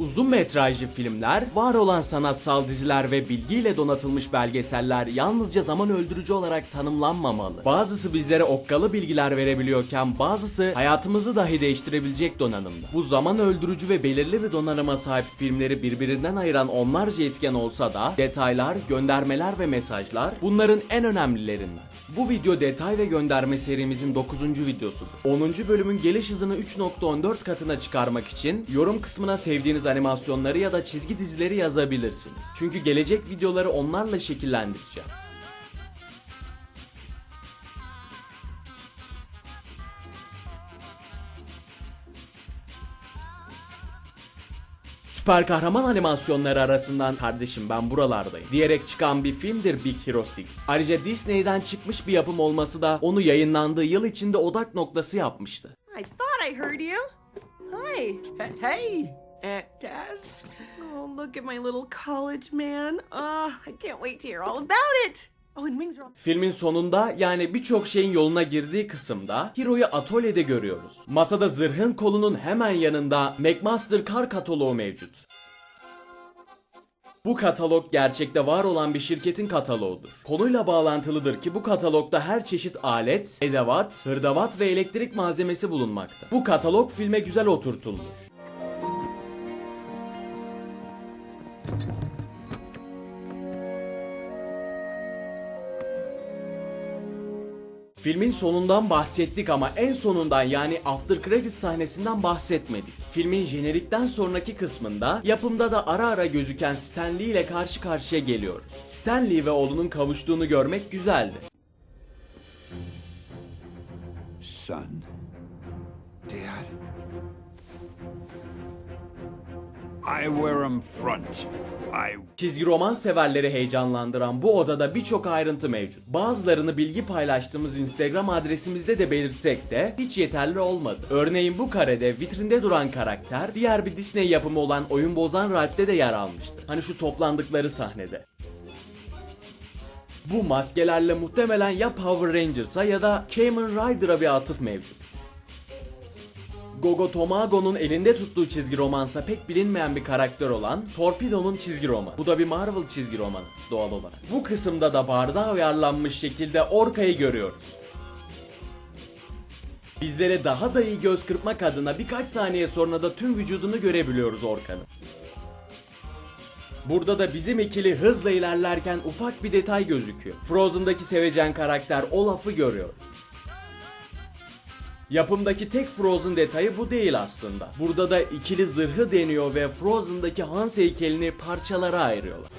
Uzun metrajlı filmler, var olan sanatsal diziler ve bilgiyle donatılmış belgeseller yalnızca zaman öldürücü olarak tanımlanmamalı. Bazısı bizlere okkalı bilgiler verebiliyorken bazısı hayatımızı dahi değiştirebilecek donanımda. Bu zaman öldürücü ve belirli bir donanıma sahip filmleri birbirinden ayıran onlarca etken olsa da detaylar, göndermeler ve mesajlar bunların en önemlilerinden. Bu video detay ve gönderme serimizin 9. videosudur. 10. bölümün geliş hızını 3.14 katına çıkarmak için yorum kısmına sevdiğiniz animasyonları ya da çizgi dizileri yazabilirsiniz. Çünkü gelecek videoları onlarla şekillendireceğim. Süper kahraman animasyonları arasından kardeşim ben buralardayım diyerek çıkan bir filmdir Big Hero 6. Ayrıca Disney'den çıkmış bir yapım olması da onu yayınlandığı yıl içinde odak noktası yapmıştı. I thought I heard you. Hi. Hey, Aunt Cass. Oh, look at my little college man. Ah, I can't wait to hear all about it. Oh. Filmin sonunda yani birçok şeyin yoluna girdiği kısımda Hero'yu atölyede görüyoruz. Masada zırhın kolunun hemen yanında McMaster kar kataloğu mevcut. Bu katalog gerçekte var olan bir şirketin kataloğudur. Konuyla bağlantılıdır ki bu katalogda her çeşit alet, edevat, hırdavat ve elektrik malzemesi bulunmakta. Bu katalog filme güzel oturtulmuş. Filmin sonundan bahsettik ama en sonundan yani after credit sahnesinden bahsetmedik. Filmin jenerikten sonraki kısmında yapımda da ara ara gözüken Stan Lee ile karşı karşıya geliyoruz. Stan Lee ve oğlunun kavuştuğunu görmek güzeldi. Son. Dad. I wear 'em front. I Çizgi roman severleri heyecanlandıran bu odada birçok ayrıntı mevcut. Bazılarını bilgi paylaştığımız Instagram adresimizde de belirtsek de hiç yeterli olmadı. Örneğin bu karede vitrinde duran karakter diğer bir Disney yapımı olan Oyun Bozan Ralph'te de yer almıştı. Hani şu toplandıkları sahnede. Bu maskelerle muhtemelen ya Power Rangers'a ya da Kamen Rider'a bir atıf mevcut. Gogo Tomago'nun elinde tuttuğu çizgi romansa pek bilinmeyen bir karakter olan Torpedo'nun çizgi romanı. Bu da bir Marvel çizgi romanı doğal olarak. Bu kısımda da bardağa uyarlanmış şekilde Orka'yı görüyoruz. Bizlere daha da iyi göz kırpmak adına birkaç saniye sonra da tüm vücudunu görebiliyoruz Orka'nın. Burada da bizim ikili hızla ilerlerken ufak bir detay gözüküyor. Frozen'daki sevecen karakter Olaf'ı görüyoruz. Yapımdaki tek Frozen detayı bu değil aslında. Burada da ikili zırhı deniyor ve Frozen'daki Hans heykelini parçalara ayırıyorlar.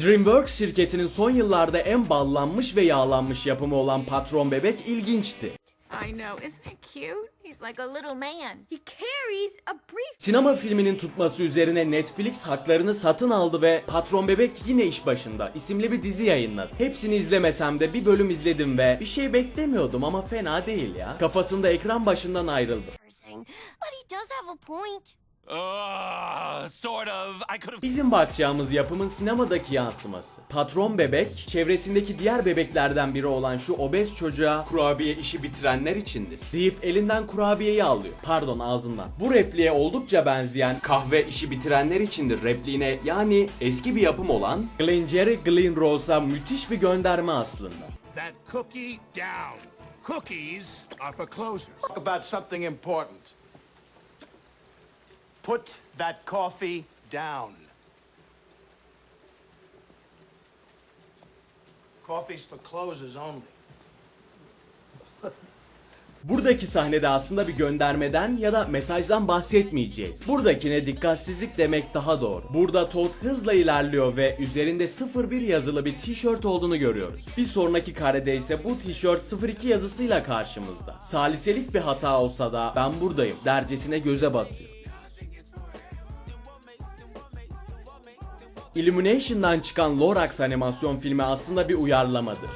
DreamWorks şirketinin son yıllarda en ballanmış ve yağlanmış yapımı olan Patron Bebek ilginçti. I know. Isn't it cute? Like a little man. He carries a brief. Sinema filminin tutması üzerine Netflix haklarını satın aldı ve Patron Bebek yine iş başında isimli bir dizi yayınladı. Hepsini izlemesem de bir bölüm izledim ve bir şey beklemiyordum ama fena değil ya. Kafasında ekran başından ayrıldı. but he does have a point. Sort of. I could have. Bizim bakacağımız yapımın sinemadaki yansıması. Patron bebek, çevresindeki diğer bebeklerden biri olan şu obez çocuğa kurabiye işi bitirenler içindir. Deyip elinden kurabiyeyi alıyor. Pardon ağzından. Bu repliğe oldukça benzeyen kahve işi bitirenler içindir repliğine yani eski bir yapım olan Glengarry Glen Rose'a müthiş bir gönderme aslında. That cookie down. Cookies are for closers. talk about something important. Put that coffee down. Coffee's for closers only. Buradaki sahnede aslında bir göndermeden ya da mesajdan bahsetmeyeceğiz. Buradakine dikkatsizlik demek daha doğru. Burada Todd hızla ilerliyor ve üzerinde 01 yazılı bir tişört olduğunu görüyoruz. Bir sonraki karede ise bu tişört 02 yazısıyla karşımızda. Saliselik bir hata olsa da ben buradayım dercesine göze batıyor. Illumination'dan çıkan Lorax animasyon filmi aslında bir uyarlamadır.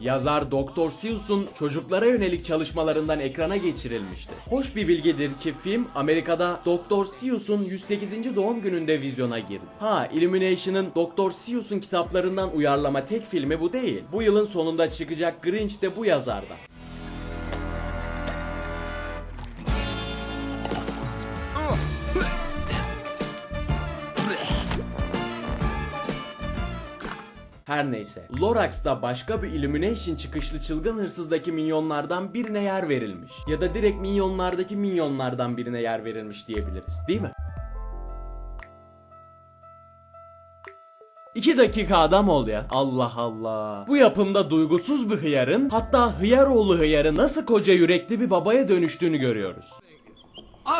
Yazar Dr. Seuss'un çocuklara yönelik çalışmalarından ekrana geçirilmişti. Hoş bir bilgidir ki film Amerika'da Dr. Seuss'un 108. doğum gününde vizyona girdi. Ha, Illumination'ın Dr. Seuss'un kitaplarından uyarlama tek filmi bu değil. Bu yılın sonunda çıkacak Grinch de bu yazarda. Her neyse, Lorax'ta başka bir Illumination çıkışlı çılgın hırsızdaki minyonlardan birine yer verilmiş. Ya da direkt minyonlardaki minyonlardan birine yer verilmiş diyebiliriz, değil mi? 2 dakika adam ol ya. Allah Allah. Bu yapımda duygusuz bir hıyarın hatta hıyaroğlu hıyarın nasıl koca yürekli bir babaya dönüştüğünü görüyoruz.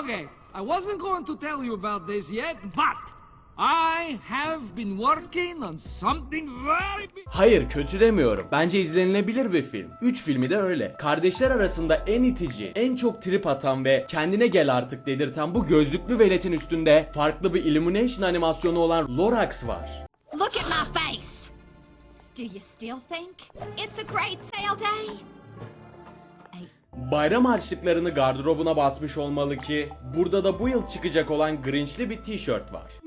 Okay, I wasn't going to tell you about this yet, but I have been working on something very big. Hayır kötü demiyorum. Bence izlenilebilir bir film. 3 filmi de öyle. Kardeşler arasında en itici, en çok trip atan ve kendine gel artık dedirten bu gözlüklü veletin üstünde farklı bir Illumination animasyonu olan Lorax var. Look at my face. Do you still think it's a great sale day? Bayram harçlıklarını gardırobuna basmış olmalı ki burada da bu yıl çıkacak olan Grinch'li bir tişört var.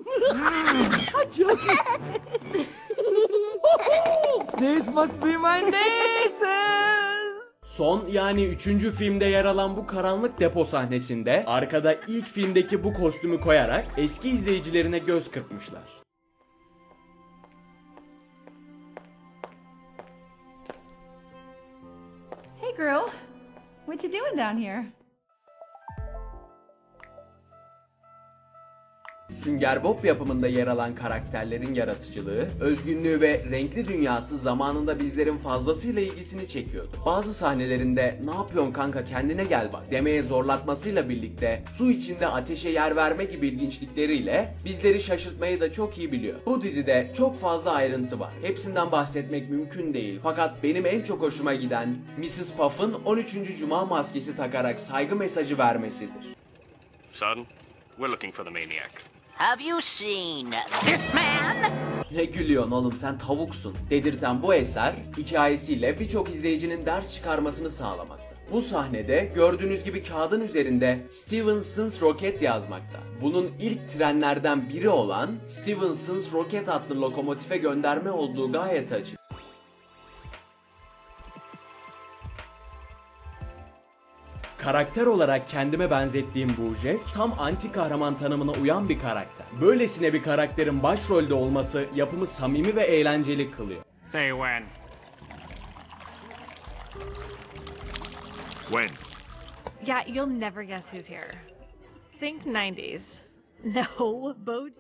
This must be my nieces. Son yani üçüncü filmde yer alan bu karanlık depo sahnesinde arkada ilk filmdeki bu kostümü koyarak eski izleyicilerine göz kırpmışlar. Hey, girl. What you doing down here? Sünger Bob yapımında yer alan karakterlerin yaratıcılığı, özgünlüğü ve renkli dünyası zamanında bizlerin fazlasıyla ilgisini çekiyordu. Bazı sahnelerinde ne yapıyorsun kanka kendine gel bak demeye zorlatmasıyla birlikte su içinde ateşe yer verme gibi ilginçlikleriyle bizleri şaşırtmayı da çok iyi biliyor. Bu dizide çok fazla ayrıntı var. Hepsinden bahsetmek mümkün değil. Fakat benim en çok hoşuma giden Mrs. Puff'ın 13. Cuma maskesi takarak saygı mesajı vermesidir. Son, we're looking for the maniac. Have you seen this man? Ne gülüyorsun oğlum sen tavuksun dedirten bu eser hikayesiyle birçok izleyicinin ders çıkarmasını sağlamakta. Bu sahnede gördüğünüz gibi kağıdın üzerinde Stevenson's Rocket yazmakta. Bunun ilk trenlerden biri olan Stevenson's Rocket adlı lokomotife gönderme olduğu gayet açık. Karakter olarak kendime benzettiğim bu Jack tam anti kahraman tanımına uyan bir karakter. Böylesine bir karakterin başrolde olması yapımı samimi ve eğlenceli kılıyor. Say when. When? Yeah, you'll never guess who's here. Think 90s. No.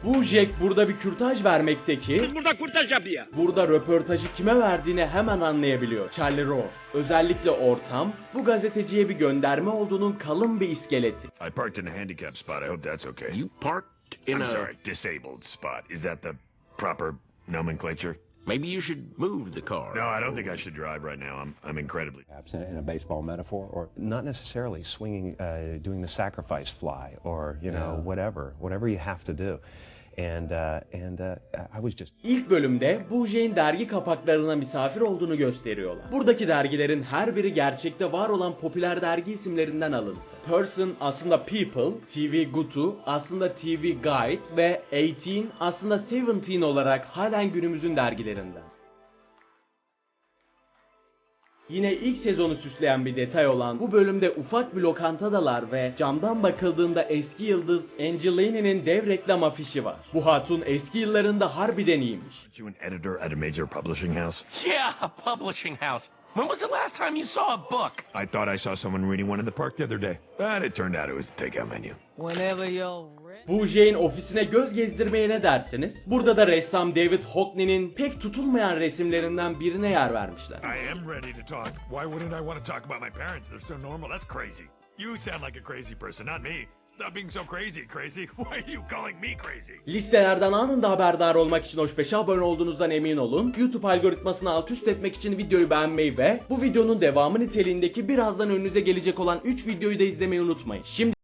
Bu Jack burada bir kürtaj vermekte ki Burada kurtarış yapıyor. burada röportajı kime verdiğini hemen anlayabiliyor. Charlie Rose. Özellikle ortam bu gazeteciye bir gönderme olduğunun kalın bir iskeleti. I parked in a handicap spot. I hope that's okay. You parked in I'm a... sorry, disabled spot. Is that the proper nomenclature? Maybe you should move the car. No, I don't think I should drive right now. I'm I'm incredibly. perhaps in a, baseball metaphor, or not necessarily swinging, uh, doing the sacrifice fly, or you know, whatever, whatever you have to do. And uh, and uh, I was just İlk bölümde Bougie'in dergi kapaklarına misafir olduğunu gösteriyorlar. Buradaki dergilerin her biri gerçekte var olan popüler dergi isimlerinden alıntı. Person aslında People, TV Gutu aslında TV Guide ve 18 aslında 17 olarak halen günümüzün dergilerinden. Yine ilk sezonu süsleyen bir detay olan bu bölümde ufak bir lokantadalar ve camdan bakıldığında eski yıldız Angelini'nin dev reklam afişi var. Bu hatun eski yıllarında harbiden iyiymiş. Aren't you an editor at a major publishing house? Yeah, a publishing house. When was the last time you saw a book? I thought I saw someone reading one in the park the other day, but it turned out it was the takeout menu. Whenever you're ready. Bu Jane ofisine göz gezdirmeye ne dersiniz? Burada da ressam David Hockney'nin pek tutulmayan resimlerinden birine yer vermişler. I am ready to talk. Why wouldn't I want to talk about my parents? They're so normal. That's crazy. You sound like a crazy person, not me. Listelerden anında haberdar olmak için hoş beşe abone olduğunuzdan emin olun. YouTube algoritmasını alt üst etmek için videoyu beğenmeyi ve bu videonun devamı niteliğindeki birazdan önünüze gelecek olan 3 videoyu da izlemeyi unutmayın. Şimdi